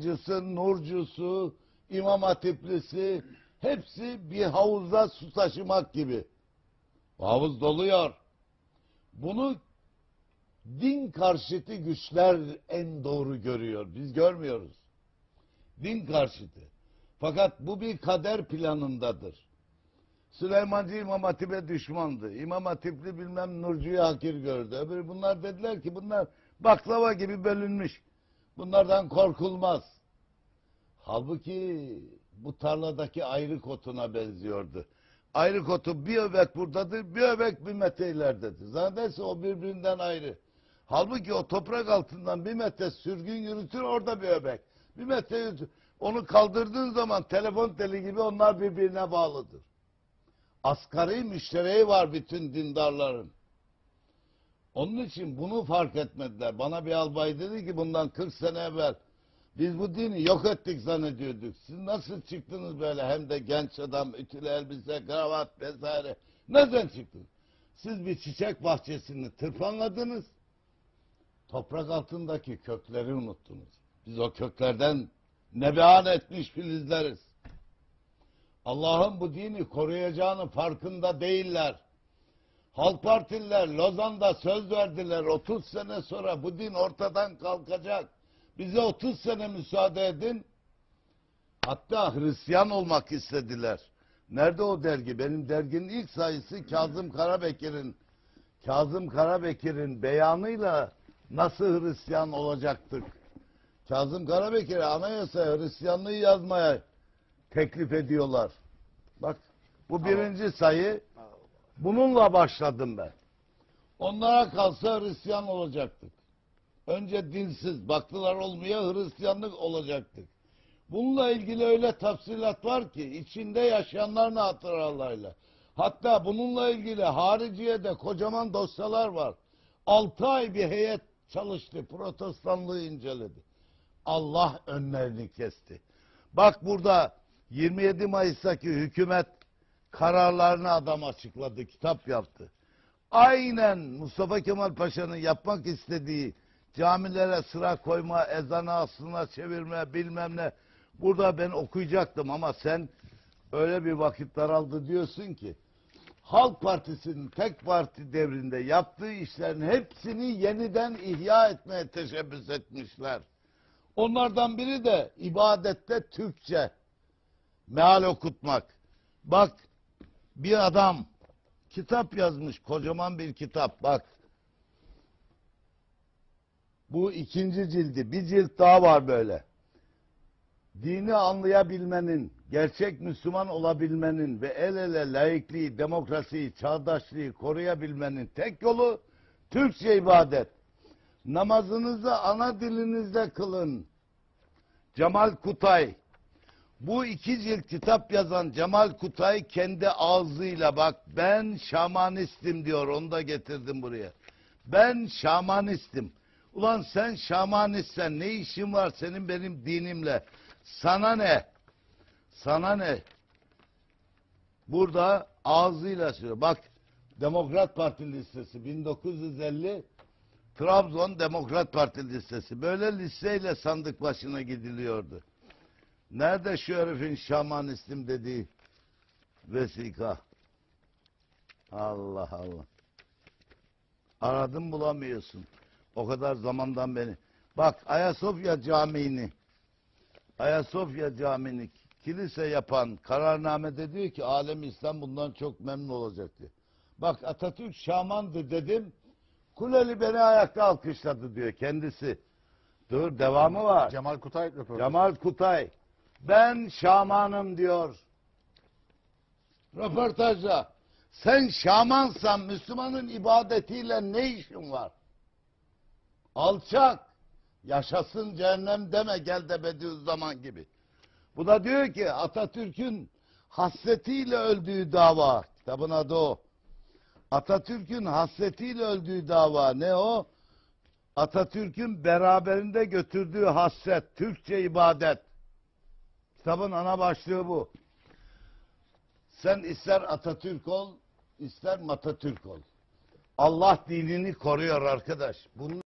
Cısı, Nurcusu, İmam Hatiplisi hepsi bir havuzda su taşımak gibi. Havuz doluyor. Bunu din karşıtı güçler en doğru görüyor. Biz görmüyoruz. Din karşıtı. Fakat bu bir kader planındadır. Süleymancı İmam Hatip'e düşmandı. İmam Hatipli bilmem Nurcu'yu hakir gördü. Öbürü bunlar dediler ki bunlar baklava gibi bölünmüş. Bunlardan korkulmaz. Halbuki bu tarladaki ayrık otuna benziyordu. Ayrık otu bir öbek buradadır, bir öbek bir metre ileridedir. Zannederse o birbirinden ayrı. Halbuki o toprak altından bir metre sürgün yürütür orada bir öbek. Bir metre yürütür. Onu kaldırdığın zaman telefon teli gibi onlar birbirine bağlıdır. Asgari müştereği var bütün dindarların. Onun için bunu fark etmediler. Bana bir albay dedi ki bundan 40 sene evvel biz bu dini yok ettik zannediyorduk. Siz nasıl çıktınız böyle hem de genç adam, ütülü elbise, kravat vesaire. Nereden çıktınız? Siz bir çiçek bahçesini tırpanladınız. Toprak altındaki kökleri unuttunuz. Biz o köklerden nebehan etmiş filizleriz. Allah'ın bu dini koruyacağını farkında değiller. Halk Partililer Lozan'da söz verdiler 30 sene sonra bu din ortadan kalkacak. Bize 30 sene müsaade edin. Hatta Hristiyan olmak istediler. Nerede o dergi? Benim derginin ilk sayısı Kazım Karabekir'in Kazım Karabekir'in beyanıyla nasıl Hristiyan olacaktık? Kazım Karabekir'e anayasa Hristiyanlığı yazmaya teklif ediyorlar. Bak bu birinci sayı. Bununla başladım ben. Onlara kalsa Hristiyan olacaktık. Önce dinsiz, baktılar olmuyor Hristiyanlık olacaktık. Bununla ilgili öyle tafsilat var ki içinde yaşayanların hatıralarıyla. Hatta bununla ilgili hariciyede kocaman dosyalar var. Altı ay bir heyet çalıştı, protestanlığı inceledi. Allah önlerini kesti. Bak burada 27 Mayıs'taki hükümet kararlarını adam açıkladı, kitap yaptı. Aynen Mustafa Kemal Paşa'nın yapmak istediği camilere sıra koyma, ezanı aslına çevirme bilmem ne. Burada ben okuyacaktım ama sen öyle bir vakit daraldı diyorsun ki Halk Partisi'nin tek parti devrinde yaptığı işlerin hepsini yeniden ihya etmeye teşebbüs etmişler. Onlardan biri de ibadette Türkçe meal okutmak. Bak bir adam kitap yazmış kocaman bir kitap bak. Bu ikinci cildi. Bir cilt daha var böyle. Dini anlayabilmenin, gerçek Müslüman olabilmenin ve el ele laikliği, demokrasiyi, çağdaşlığı koruyabilmenin tek yolu Türkçe ibadet. Namazınızı ana dilinizde kılın. Cemal Kutay. Bu iki cilt kitap yazan Cemal Kutay kendi ağzıyla bak ben şamanistim diyor. Onu da getirdim buraya. Ben şamanistim. Ulan sen şamanistsen ne işin var senin benim dinimle? Sana ne? Sana ne? Burada ağzıyla söylüyor. Bak Demokrat Parti listesi 1950 Trabzon Demokrat Parti listesi. Böyle listeyle sandık başına gidiliyordu. Nerede şu herifin şamanistim dediği vesika? Allah Allah. Aradım bulamıyorsun. O kadar zamandan beni. Bak Ayasofya Camii'ni Ayasofya Camii'ni kilise yapan kararnamede diyor ki alem İslam bundan çok memnun olacak diyor. Bak Atatürk şamandı dedim. Kuleli beni ayakta alkışladı diyor kendisi. Dur devamı var. Cemal Kutay röportajı. Cemal Kutay. Ben şamanım diyor. Röportajda. Sen şamansan Müslümanın ibadetiyle ne işin var? Alçak. Yaşasın cehennem deme gel de Bediüzzaman gibi. Bu da diyor ki Atatürk'ün hasretiyle öldüğü dava. Kitabın adı o. Atatürk'ün hasretiyle öldüğü dava ne o? Atatürk'ün beraberinde götürdüğü hasret, Türkçe ibadet. Kitabın ana başlığı bu. Sen ister Atatürk ol, ister Matatürk ol. Allah dinini koruyor arkadaş. Bunun